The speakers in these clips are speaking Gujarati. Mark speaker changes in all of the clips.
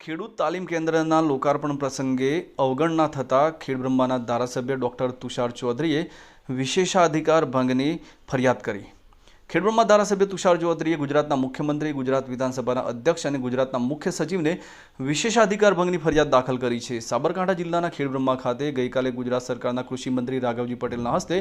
Speaker 1: ખેડૂત તાલીમ કેન્દ્રના લોકાર્પણ પ્રસંગે અવગણના થતા ખેડબ્રહ્માના ધારાસભ્ય ડૉક્ટર તુષાર ચૌધરીએ વિશેષાધિકાર ભંગની ફરિયાદ કરી. ખેડબ્રહ્મા ધારાસભ્ય તુષાર ચૌધરીએ ગુજરાતના મુખ્યમંત્રી, ગુજરાત વિધાનસભાના અધ્યક્ષ અને ગુજરાતના મુખ્ય સચિવને વિશેષાધિકાર ભંગની ફરિયાદ દાખલ કરી છે. સાબરકાંઠા જિલ્લાના ખેડબ્રહ્મા ખાતે ગઈકાલે ગુજરાત સરકારના કૃષિ મંત્રી રાઘવજી પટેલના હસ્તે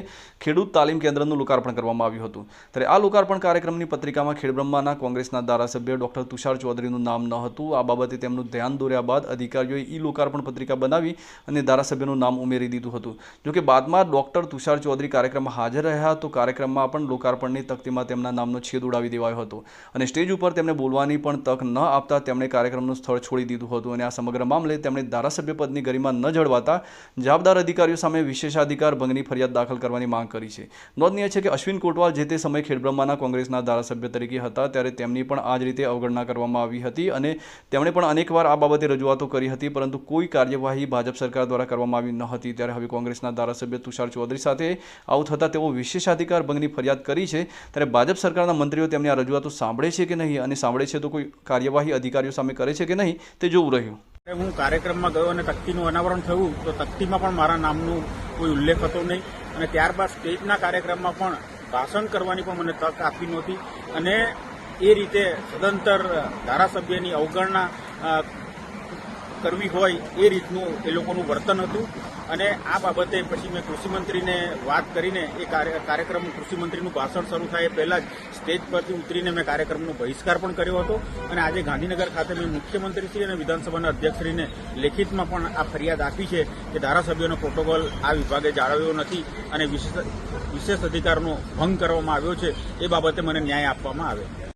Speaker 1: ખેડૂત તાલીમ કેન્દ્રનું લોકાર્પણ કરવામાં આવ્યું હતું. ત્યારે આ લોકાર્પણ કાર્યક્રમની પત્રિકામાં ખેડબ્રહ્માના કોંગ્રેસના ધારાસભ્ય ડોક્ટર તુષાર ચૌધરીનું નામ ન હતું. આ બાબતે તેમનું ધ્યાન દોર્યા બાદ અધિકારીઓએ ઈ લોકાર્પણ પત્રિકા બનાવી અને ધારાસભ્યનું નામ ઉમેરી દીધું હતું. જોકે બાદમાં ડોક્ટર તુષાર ચૌધરી કાર્યક્રમમાં હાજર રહ્યા તો કાર્યક્રમમાં પણ લોકાર્પણની તકતીમાં તેમના નામનો છેદ ઉડાવી દેવાયો હતો. અને સ્ટેજ ઉપર તેમને બોલવાની પણ તક ન આપતા તેમણે કાર્યક્રમનું સ્થળ છોડી દીધું હતું અને આ સમગ્ર મામલે તેમણે ધારાસભ્ય પદની ગરિમા ન જળવાતા જવાબદાર અધિકારીઓ સામે વિશેષાધિકાર ભંગની ફરિયાદ દાખલ કરવાની માંગ કરી છે. નોંધનીય છે કે અશ્વિન કોટવાલ જે તે સમયે ખેડબ્રહ્માના કોંગ્રેસના ધારાસભ્ય તરીકે હતા ત્યારે તેમની પણ આ જ રીતે અવગણના કરવામાં આવી હતી અને તેમણે પણ અનેકવાર આ બાબતે રજૂઆતો કરી હતી, પરંતુ કોઈ કાર્યવાહી ભાજપ સરકાર દ્વારા કરવામાં આવી ન હતી. ત્યારે હવે કોંગ્રેસના ધારાસભ્ય તુષાર ચૌધરી સાથે આવું થતાં તેઓ વિશેષાધિકાર ભંગની ફરિયાદ કરી છે. ત્યારે ભાજપ સરકારના મંત્રીઓ તેમની આ રજૂઆતો સાંભળે છે કે નહીં અને સાંભળે છે તો કોઈ કાર્યવાહી અધિકારીઓ સામે કરે છે કે નહીં તે જોવું રહ્યું.
Speaker 2: હું કાર્યક્રમમાં ગયો અને તકતીનું અનાવરણ થયું તો તકતીમાં પણ મારા નામનું કોઈ ઉલ્લેખ હતો નહીં. અને ત્યારબાદ સ્ટેજના કાર્યક્રમમાં પણ ભાષણ કરવાની પણ મને તક આપી નહોતી. અને એ રીતે સદંતર ધારાસભ્યની અવગણના કરવી હોય એ રીતનું એ લોકોનું વર્તન હતું. અને આ બાબતે પછી મેં કૃષિમંત્રીને વાત કરીને એ કાર્ય- કાર્યક્રમ કૃષિમંત્રીનું ભાષણ શરૂ થાય એ પહેલાં જ સ્ટેજ પરથી ઉતરીને મેં કાર્યક્રમનો બહિષ્કાર પણ કર્યો હતો. અને આજે ગાંધીનગર ખાતે મેં મુખ્યમંત્રીશ્રી અને વિધાનસભાના અધ્યક્ષશ્રીને લેખિતમાં પણ આ ફરિયાદ આપી છે કે ધારાસભ્યોનો પ્રોટોકોલ આ વિભાગે જાળવ્યો નથી અને વિશેષ અધિકારનો ભંગ કરવામાં આવ્યો છે. એ બાબતે મને ન્યાય આપવામાં આવે.